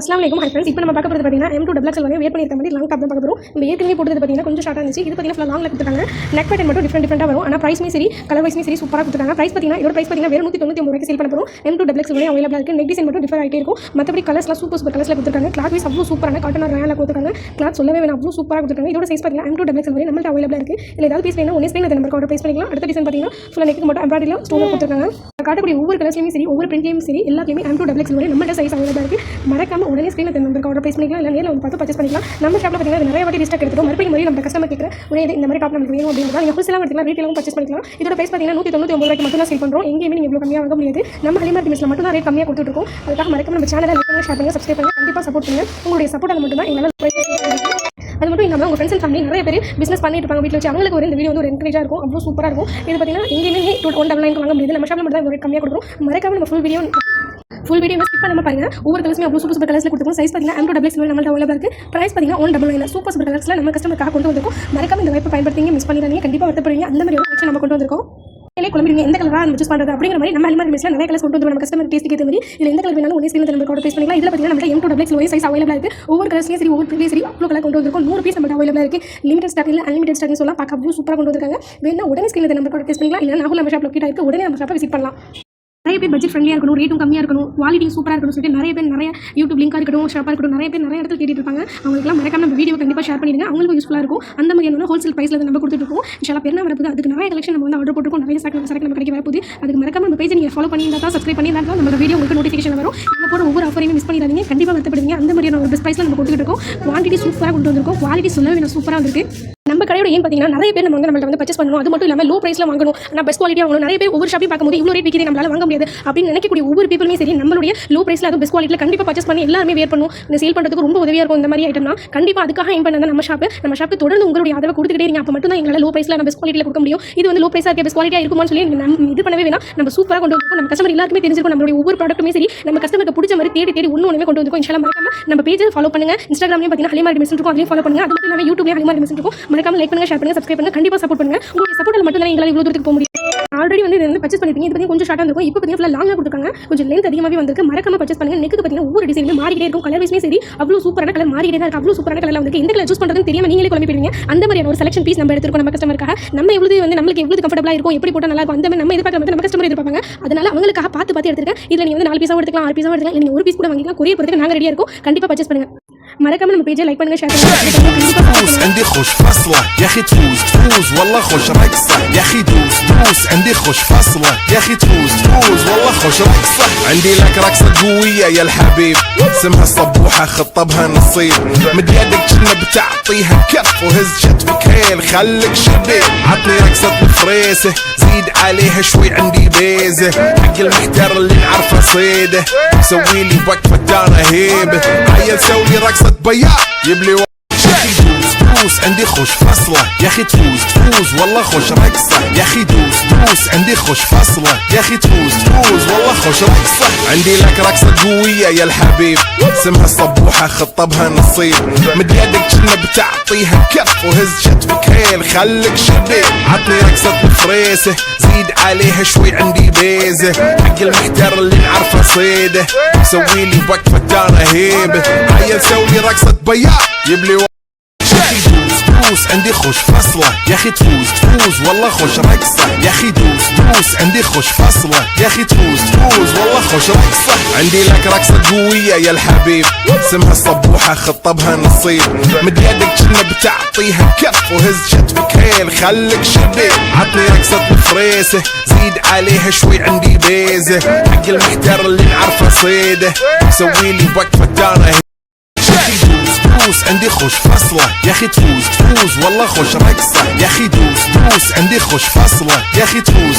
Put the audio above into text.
அஸ்லாம் வலைக்கும் hi friends இப்போ நம்ம பார்க்க போகிறது பார்த்தீங்கன்னா எம் டூ டபுள் எக்ஸல் வந்து வேர் பண்ணியிருக்க மாதிரி லாங் டாப் தான் பார்க்க போகிறோம் நம்ம ஏற்கனவே போட்டது பார்த்தீங்கன்னா கொஞ்சம் ஷார்ட்டாக இருந்துச்சு. இது பார்த்தீங்கன்னா ஃபுல்லாக லாங்கில் கொடுத்துருக்காங்க நெக் பேட்டர் மட்டும் டிஃப்ரெண்ட் டிஃப்ரெண்ட்டாக வரும். ஆனால் ப்ரைஸ்மே சரி கலர் வைஸ்மே சரி சூப்பராக கொடுத்துருக்காங்க ப்ரைஸ் பார்த்தீங்கன்னா இதோட ப்ரைஸ் பார்த்தீங்கன்னா வேறு நூற்றி தொண்ணூற்றி ஒம்பது ரூபாய்க்கு சேல் பண்ண போகிறோம் எம் டூ டபுள் எக்ஸல் வரையும் அவைலபிளாக இருக்குது நெக் டிசைன் மட்டும் டிஃபர் ஆகிட்டே இருக்கும். மற்றபடி கலர்ஸ்லாம் சூப்பர் சூப்பர் கலர்ஸில் கொடுத்துருக்காங்க. கிளாத் வைஸ் அவ்வளோ சூப்பரான காட்டன் ரேனில் கொடுத்துருக்காங்க. கிளாத் சொல்லவே வேணும் அவ்வளோ சூப்பராக கொடுத்துருக்காங்க. இதோட சைஸ் பார்த்தீங்கன்னா எம் டூ டபுள் எக்ஸல் வரையும் நம்மள்ட்ட அவைலபிளாக இருக்குது இல்லை ஏதாவது பீஸ் வேணும் ஒன்றே ஸ்க்ரீன் அந்த நம்பருக்கு ஆர்டர் பேஸ் பண்ணிக்கலாம். அடுத்த டிசைன் பார்த்தீங்கன்னா ஃபுல்லாக நெக்கு மட்டும் எம்ப்ராய்டரியில் ஸ்டோன் கொடுத்துருக்காங்க. காட்டக்கூடிய ஒவ்வொரு கலர்ஸ்லையுமே சரி ஒவ்வொரு பிரிண்ட்லையும் சரி எல்லாத்தையுமே எம் டூ டபுள் எக்ஸ் வரையும் நம்மள்ட்ட சைஸ் அவைலபிள் இருக்குது மறக்காம உடனே ஸ்க்ரீனில் அந்த நம்பருக்கு ஆர்டர் ப்ளேஸ் பண்ணிக்கலாம். இல்லை நேரில் வந்து பார்த்து பர்ச்சேஸ் பண்ணிக்கலாம். நம்ம ஷாப்பில் பார்த்தீங்கன்னா நிறைய வாட்டி ரீஸ்டாக் எடுத்துரும் மறுபடியும் மாதிரி நம்ம கஸ்டமர் கேட்குற ஒரே இந்த மாதிரி டாப் நமக்கு வேணும் அப்படின்றத நீங்கள் ஹோல்சேலாக எடுத்துக்கலாம். ரீட்டெயிலும் பர்ச்சேஸ் பண்ணிக்கலாம். இதோட ப்ரைஸ் பார்த்தீங்கன்னா நூற்றி தொண்ணூற்றி ஒம்பது ரூபாய்க்கு மட்டும் தான் சேல் பண்ணுறோம் எங்கேயுமே நீங்கள் இவ்வளோ கம்மியாக வாங்க முடியாது. நம்ம ஹலிமார்ட் மிஸ்ல மட்டும் தான் ரேட் கம்மியாக கொடுத்துருக்கோம் அதுக்காக மறக்காம நம்ம சேனலை லைக் பண்ணுங்க ஷேர் பண்ணுங்க சப்ஸ்கிரைப் பண்ணுங்க. கண்டிப்பாக சப்போர்ட் பண்ணுங்க. உங்களுடைய சப்போர்ட்டால் மட்டும் தான் எங்களால். அது மட்டும் இல்லாமல் உங்கள் ஃப்ரெண்ட்ஸ் அண்ட் ஃபேமிலி நிறைய பேர் பிஸ்னஸ் பண்ணிட்டு இருப்பாங்க. வீட்டில் வச்சு அவங்களுக்கு ஒரு இந்த வீடியோ வந்து ஒரு என்கரேஜாக இருக்கும். அவ்வளோ சூப்பராக இருக்கும். இது பார்த்தீங்கன்னா எங்கேயுமே டூ ஒன் டபுள் நைன் வாங்க முடியாது. நம்ம ஷாப்பில் மட்டும் தான் கம்மியாக கொடுக்குறோம். மறக்காம நம்ம full video full video skip பண்ணாமல் பாருங்க. ஒவ்வொரு கலர்ஸுமே அவ்வளோ சூப்பர் சூப்பர் கலர்ஸில் கொடுத்துருக்கோம். சைஸ் பார்த்தீங்கன்னா அண்ட் டபுள் எக்ஸ் நம்மள்ட்ட அவ்வளோ இருக்குது ப்ரைஸ் பார்த்தீங்கன்னா one double nine super super கலர்ஸில் நம்ம கஸ்டமருக்காக கொண்டு வந்திருக்கோம். மறக்காம இந்த வாய்ப்பை பயன்படுத்திங்க. மிஸ் பண்ணிடாதீங்க. கண்டிப்பாக வருத்தப்படுவீங்க. அந்த மாதிரி ஒரு நம்ம கொண்டு வந்திருக்கோம். இல்லை குழம்பிடுங்க. எந்த கலராக நம்ம சூஸ் பண்ணுறது அப்படிங்கிற மாதிரி நம்ம அலிமாரி மிஸ்ல நிறைய கலர்ஸ் கொண்டு வந்து நம்ம கஸ்டமர் டேஸ்ட்டுக்கு ஏற்ற மாதிரி இல்லை எந்த கலர் வேணாலும் ஒரே ஸ்கிரீன் நம்ம ஆர்டர் பேஸ் பண்ணிக்கலாம். இதில் பார்த்தீங்கன்னா நம்ம M to double X size available இருக்குது ஒவ்வொரு கலர்ஸ்லையும் சரி ஒவ்வொரு பிளேஸ் சரி அவ்வளோ கலர் கொண்டு வந்திருக்கும். நூறு பீஸ் நம்ம அவைலபிள் இருக்குது லிமிடெட் ஸ்டாக் இல்லை அன்லிமிடெட் ஸ்டாக் சொல்லலாம். பார்க்க அவ்வளோ சூப்பராக கொண்டு வந்திருக்காங்க. வேணா உடனே ஸ்கிரீனில் நம்ம ஆர்டர் பேஸ் பண்ணிக்கலாம். இல்லை நாகூர் நம்ம ஷாப் லொக்கேட் ஆயிருக்கு உடனே நம்ம ஷாப்பை விசிட் பண்ணலாம். நிறைய பேர் பட்ஜெட் ஃப்ரெண்ட்லியாக இருக்கணும் ரேட்டும் கம்மியாக இருக்கணும் குவாலிட்டி சூப்பராக இருக்கணும் சொல்லிட்டு நிறைய பேர் நிறைய யூடியூப் லிங்காக இருக்கட்டும் ஷாப்பாக இருக்கட்டும் நிறைய பேர் நிறைய இடத்துல கேட்டுட்டு இருப்பாங்க. அவங்களுக்குலாம் மறக்காம நம்ம வீடியோ கண்டிப்பாக ஷேர் பண்ணிடுங்க. அவங்களுக்கும் யூஸ்ஃபுல்லாக இருக்கும். அந்த மாதிரி என்ன ஹோல்சேல் ப்ரைஸில் நம்ம கொடுத்துருக்கோம் இன்ஷாலா பெருனா வரப்போது அதுக்கு நிறைய கலெக்ஷன் நம்ம வந்து ஆர்டர் போட்டுருக்கோம். நிறைய சரக்கு சரக்கு நம்ம கிடைக்க வரப்போது அதுக்கு மறக்காம நம்ம பேஜ் நீங்கள் ஃபாலோ பண்ணியிருந்தா தான் சப்ஸ்கிரைப் பண்ணியிருந்தா நம்ம வீடியோ உங்களுக்கு நோட்டிஃபிகேஷன் வரும். நம்ம போகிற ஒவ்வொரு ஆஃபரையும் மிஸ் பண்ணிடாதீங்க. கண்டிப்பாக வருத்தப்படுவீங்க அந்த மாதிரியான ஒரு பெஸ்ட் ப்ரைஸில் நம்ம கொடுத்துட்டு இருக்கோம். குவான்டிட்டி சூப்பராக கொண்டு வந்திருக்கோம். குவாலிட்டி சொல்லவே நான் சூப்பராக இருக்குது கடையோட ஏன் பார்த்தீங்கன்னா நிறைய பேர் நம்ம வந்து நம்மள்ட்ட வந்து பர்ச்சேஸ் பண்ணணும். அது மட்டும் இல்லாமல் லோ ப்ரைஸில் வாங்கணும் நான் பெஸ்ட் குவாலிட்டியாக வாங்கணும். நிறைய பேர் ஒவ்வொரு ஷாப்பையும் பார்க்கும்போது இவ்வளோ ரேட் விற்கிறேன் நம்மளால வாங்க முடியாது அப்படின்னு நினைக்கக்கூடிய ஒவ்வொரு பீப்புளுமே சரி நம்மளுடைய லோ ப்ரைஸில் அது பெஸ்ட் குவாலிட்டியில் கண்டிப்பாக பர்ச்சேஸ் பண்ணி எல்லாருமே வேர் பண்ணும். இந்த சேல் பண்ணுறதுக்கு ரொம்ப உதவியாக இருக்கும். இந்த மாதிரி ஐட்டம்னா கண்டிப்பாக அதுக்காக ஏன் பண்ணால் நம்ம ஷாப்பு நம்ம ஷாப்பு தொடர்ந்து உங்களுடைய ஆதரவை கொடுத்துக்கிட்டே இருங்க. அப்போ மட்டும் தான் எங்களால் லோ ப்ரைஸில் நம்ம பெஸ்ட் குவாலிட்டியில் கொடுக்க முடியும். இது வந்து லோ ப்ரைஸாக இருக்க பெஸ்ட் குவாலிட்டியாக இருக்குமான்னு சொல்லி நம்ம இது பண்ணவே வேணாம். நம்ம சூப்பராக கொண்டு வந்து நம்ம கஸ்டமர் எல்லாருக்குமே தெரிஞ்சிருக்கும். நம்மளுடைய ஒவ்வொரு ப்ராடக்ட்டுமே சரி நம்ம கஸ்டமருக்கு பிடிச்ச மாதிரி தேடி தேடி ஒன்று ஒன்றுமே கொண்டு வந்து இன்ஷாலாம் மறக்காம நம்ம பேஜை ஃபாலோ பண்ணுங்க. இன்ஸ்டாகிராம்லேயும் பார்த்தீங்கன்னா ஹலிமாரி மிஸ் இருக்கும். அதையும் ஃபாலோ பண்ணுங்க. அது மட்டும் இல்லாமல் யூடியூப்லேயும் ஹலிமாரி மிஸ் இருக்கும். மறக்காம லைக் பண்ணுங்க ஷேர் பண்ணுங்க சப்ஸ்கிரைப் பண்ணுங்க கண்டிப்பாக சப்போர்ட் பண்ணுங்க. உங்களுடைய சப்போர்ட்டில் மட்டும் தான் எங்களால் இவ்வளோ தூரத்துக்கு போக முடியும். ஆல்ரெடி வந்து இது வந்து பர்ச்சேஸ் பண்ணிருக்கீங்க. இது பத்தி கொஞ்சம் ஷார்ட்டாக இருக்கும் இப்போ பார்த்தீங்கன்னா ஃபுல்லாக லாங்காக கொடுத்துருக்காங்க. கொஞ்சம் லென்த் அதிகமாகவே வந்திருக்கு. மறக்காம பர்ச்சேஸ் பண்ணுங்க. நெக்கு பார்த்தீங்கன்னா ஒவ்வொரு டிசைனுமே மாறிக்கிட்டே இருக்கும். கலர் வைஸ்மே சரி அவ்வளோ சூப்பரான கலர் மாறிக்கிட்டே தான் இருக்கு. அவ்வளோ சூப்பரான கலர் வந்து எந்த கலர் சூஸ் பண்ணுறதுன்னு தெரியாம நீங்களே குழம்பி போயிருங்க அந்த மாதிரியான ஒரு செலக்ஷன் பீஸ் நம்ம எடுத்துருக்கோம் நம்ம கஸ்டமருக்காக நம்ம எவ்வளவு வந்து நம்மளுக்கு எவ்வளவு கம்ஃபர்டபுளாக இருக்கும். எப்படி போட்டால் நல்லா இருக்கும். அந்த மாதிரி நம்ம எதிர்பார்க்க வந்து நம்ம கஸ்டமர் எதிர்பார்ப்பாங்க. அதனால அவங்களுக்காக பார்த்து பார்த்து எடுத்துருக்கேன். இதில் நீங்கள் வந்து நாலு பீஸாக எடுத்துக்கலாம் ஆறு பீஸாக எடுத்துக்கலாம். இல்லை நீங்கள் ஒரு பீஸ் கூட வாங்கிக்கலாம். கொரிய பொறுத்துக்கு நாங்கள் ரெடியாக இருக்கும். கண்டிப்பாக பர்ச்சேஸ் பண்ணுங்க. مراكم لما بيجي لايك بانجا شير دوس عندي خوش فاصلة. يا أخي تفوز تفوز والله خوش راكسة صح يا أخي دوس دوس عندي خوش فصلة يا أخي تفوز تفوز. والله خوش رقصة عندي لك رقصة قوية يا الحبيب. اسمها الصبوحة خطبها نصيب. مد يدك كنا بتعطيها كف. وهز شتفك هيل خليك شبيب عطني رقصة الفريسة زيد عليها شوي عندي بيزة. حق المحتر اللي نعرفه صيده. سوي لي وقفة دارة هيبة عيل سوي رقصة بياض. يبلي خوش فصلة. يا أخي تفوز تفوز والله خوش رقصة. يا أخي دوس دوس عندي خوش فصلة. يا أخي تفوز تفوز والله خوش رقصة. عندي لك رقصة قوية يا الحبيب. اسمها الصبوحة خطبها نصيب. مد يدك كنا بتعطيها كف وهز شتفك هيل خليك شبيب عطني رقصة الفريسة زيد عليها شوي عندي بيزة. حق المحتر اللي نعرفه صيده. سوي لي وقفة دارة هيبة عيل سوي رقصة بياض. يبلي دوس عندي خوش فصلة يا أخي تفوز تفوز والله خوش رقصة. يا أخي دوس دوس عندي خوش فصلة يا أخي تفوز تفوز والله خوش رقصة. عندي لك رقصة قوية يا الحبيب. اسمها الصبوحة خطبها نصيب. مد يدك كنا بتعطيها كف وهز شتفك هيل خليك شبيب. عطني رقصة الفريسة زيد عليها شوي عندي بيزة. حق المحتر اللي نعرفه صيده. سوي لي وقفة دوس عندي خوش فصلة. يا أخي تفوز تفوز والله خوش رقصة. يا أخي دوس دوس. عندي خوش فصلة. يا أخي تفوز.